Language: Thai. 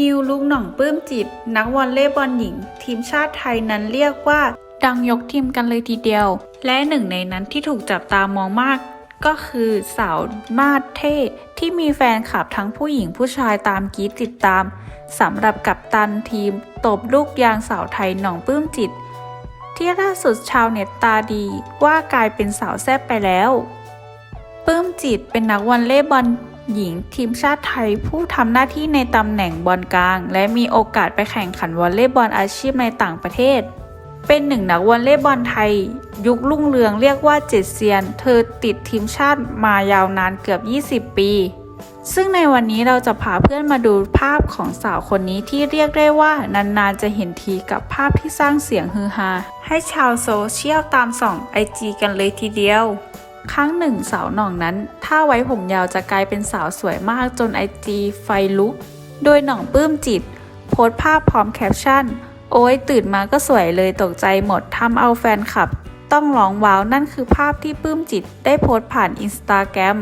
นิวลุกหน่องปลื้มจิตนักวอลเลย์บอลหญิง ทีมชาติไทยนั้นเรียกว่า ดังยกทีมกันเลยทีเดียว และหนึ่งในนั้นที่ถูกจับตามองมาก ก็คือสาวมาดเท่ที่มีแฟนคลับทั้งผู้หญิงผู้ชายตามกีดติดตามสำหรับกัปตันทีม ตบลูกยางสาวไทยหน่องปลื้มจิต ที่ล่าสุดชาวเน็ตตาดีว่ากลายเป็นสาวแซ่บไปแล้วปลื้มจิตเป็นนักวอลเลย์บอล หญิงทีมชาติไทยผู้ทำหน้าที่ในตำแหน่งบอลกลาง และมีโอกาสไปแข่งขันวอลเลย์บอลอาชีพในต่างประเทศ เป็นหนึ่งนักวอลเลย์บอลไทย ยุครุ่งเรืองเรียกว่าเจ็ดเซียน เธอติดทีมชาติมายาวนานเกือบ 20 ปี ซึ่งในวันนี้เราจะพาเพื่อนมาดูภาพของสาวคนนี้ที่เรียกได้ว่านานๆจะเห็นทีกับภาพที่สร้างเสียงฮือฮาให้ชาวโซเชียลตามส่องไอจีกันเลยทีเดียว ครั้งหนึ่งสาวหน่องนั้น ถ้าไว้ผมยาวจะกลายเป็นสาวสวยมากจนไอจีไฟลุก โดยหน่องปลื้มจิต โพสภาพพร้อมแคปชั่น โอ้ยตื่นมาก็สวยเลยตกใจหมดทำเอาแฟนคลับ ต้องร้องว้าวนั่นคือภาพที่ปลื้มจิตได้โพสผ่านอินสตาแกรม